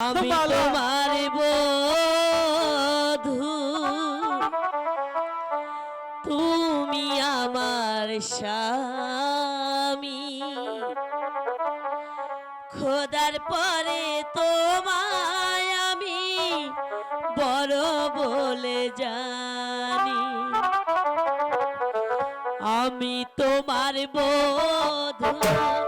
আমি তোমার বধু। তুমি আমার স্বামী। খোদার পরে তোমায় আমি বড় বলে জানি। আমি তোমার বধু।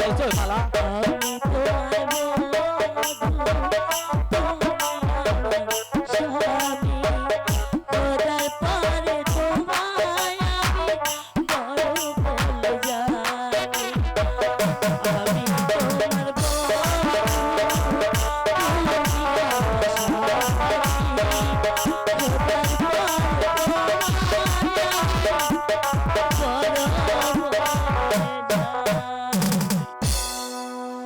জয় জয় মালা তোমার